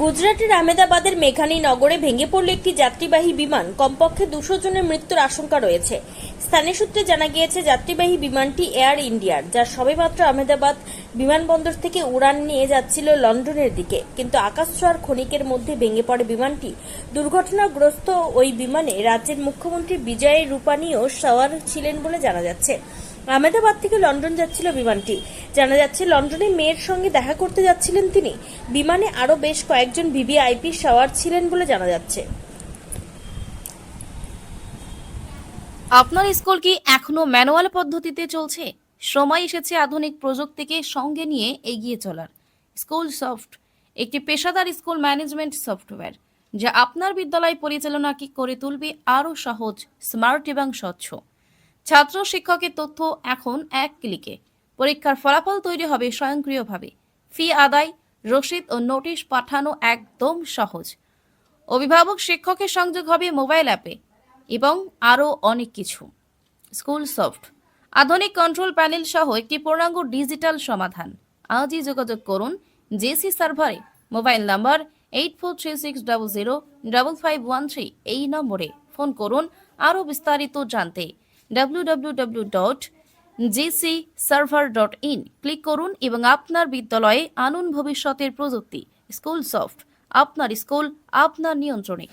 গুজরাটের আহমেদাবাদের মেঘানী নগরে ভেঙে পড়ল একটি যাত্রীবাহী বিমান। কমপক্ষে দুশো জনের মৃত্যুর আশঙ্কা রয়েছে। স্থানীয় সূত্রে জানা গিয়েছে, যাত্রীবাহী বিমানটি এয়ার ইন্ডিয়ার যা সবেমাত্র আহমেদাবাদ বিমানবন্দর থেকে উড়ান নিয়ে যাচ্ছিল লন্ডনের দিকে, কিন্তু আকাশ ছোঁয়ার ক্ষণিকের মধ্যে ভেঙে পড়ে বিমানটি। দুর্ঘটনাগ্রস্ত ওই বিমানে রাজ্যের মুখ্যমন্ত্রী বিজয় রূপানীও সওয়ার ছিলেন বলে জানা যাচ্ছে। আহমেদাবাদ থেকে লন্ডন যাচ্ছিল বিমানটি। জানা যাচ্ছে, লন্ডনে মেয়ের সঙ্গে দেখা করতে যাচ্ছিলেন তিনি। বিমানে আরও বেশ কয়েকজন ভিভিআইপি সওয়ার ছিলেন বলে জানা যাচ্ছে। আপনার স্কুল কি এখনও ম্যানুয়াল পদ্ধতিতে চলছে? সময় এসেছে আধুনিক প্রযুক্তিকে সঙ্গে নিয়ে এগিয়ে চলার। স্কুল সফট, একটি পেশাদার স্কুল ম্যানেজমেন্ট সফটওয়্যার, যা আপনার বিদ্যালয় পরিচালনাকে করে তুলবে আরও সহজ, স্মার্ট এবং স্বচ্ছ। ছাত্র শিক্ষকের তথ্য এখন এক ক্লিকে। পরীক্ষার ফলাফল তৈরি হবে স্বয়ংক্রিয়ভাবে। ফি আদায়, রসিদ ও নোটিশ পাঠানো একদম সহজ। অভিভাবক শিক্ষকের সংযোগ হবে মোবাইল অ্যাপে এবং আরও অনেক কিছু। স্কুল সফট আধুনিক কন্ট্রোল প্যানেল সহ একটি পূর্ণাঙ্গ ডিজিটাল সমাধান। আজই যোগাযোগ করুন জেসি সার্ভারে। Mobile number eight four three six double zero double five one three এই নম্বরে ফোন করুন আরও বিস্তারিত জানতে। W W W dot GC server dot in click করুন এবং আপনার বিদ্যালয়ে আনুন ভবিষ্যতের প্রযুক্তি, স্কুল সফট, আপনার স্কুল, আপনার নিয়ন্ত্রণে।